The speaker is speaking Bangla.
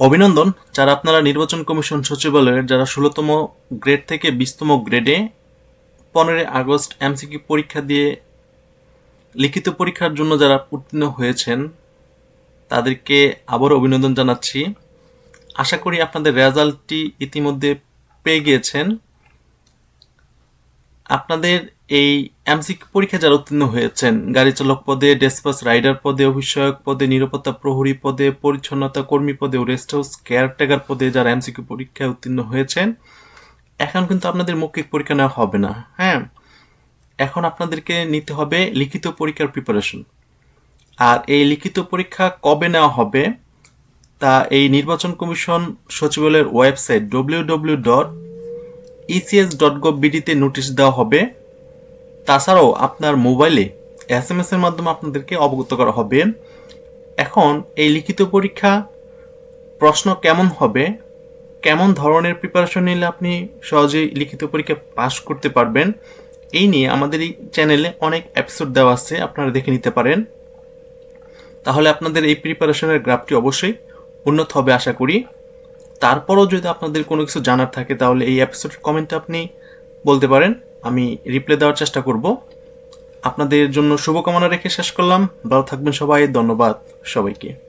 অভিনন্দন, যারা আপনারা নির্বাচন কমিশন সচিবালয়ের যারা ষোলোতম গ্রেড থেকে বিশতম গ্রেডে পনেরোই আগস্ট এমসিকিউ পরীক্ষা দিয়ে লিখিত পরীক্ষার জন্য যারা উত্তীর্ণ হয়েছেন, তাদেরকে আবার অভিনন্দন জানাচ্ছি। আশা করি আপনাদের রেজাল্টটি ইতিমধ্যে পেয়ে গিয়েছেন। আপনাদের এই এমসিকিউ পরীক্ষা যারা উত্তীর্ণ হয়েছেন, গাড়ি চালক পদে ডেসপাস রাইডার পদে অভিষয়ক পদে, নিরাপত্তা প্রহরী পদে, পরিচ্ছন্নতা কর্মী পদে রেস্ট হাউস কেয়ারটেকার পদে যারা এমসিকিউ পরীক্ষায় উত্তীর্ণ হয়েছেন, এখন কিন্তু আপনাদের মৌখিক পরীক্ষা নেওয়া হবে না হ্যাঁ? এখন আপনাদেরকে নিতে হবে লিখিত পরীক্ষার প্রিপারেশন আর এই লিখিত পরীক্ষা কবে নেওয়া হবে, তা এই নির্বাচন কমিশন সচিবালয়ের website W W dot ECS dot gov বিডিতে notice দেওয়া হবে। তাছাড়াও আপনার মোবাইলে এস এম এর মাধ্যমে আপনাদেরকে অবগত করা হবে। এখন এই লিখিত পরীক্ষা প্রশ্ন কেমন হবে, কেমন ধরনের প্রিপারেশন নিলে আপনি সহজেই লিখিত পরীক্ষা পাশ করতে পারবেন, এই নিয়ে আমাদের এই চ্যানেলে অনেক এপিসোড দেওয়া আছে, আপনারা দেখে নিতে পারেন। তাহলে আপনাদের এই প্রিপারেশনের গ্রাফটি অবশ্যই উন্নত হবে, আশা করি। তারপরও যদি আপনাদের কোনো কিছু জানার থাকে, তাহলে এই এপিসোডের কমেন্টে আপনি বলতে পারেন। আমি রিপ্লাই দেওয়ার চেষ্টা করব। আপনাদের জন্য শুভকামনা রেখে শেষ করলাম। ভালো থাকবেন সবাই। ধন্যবাদ সবাইকে।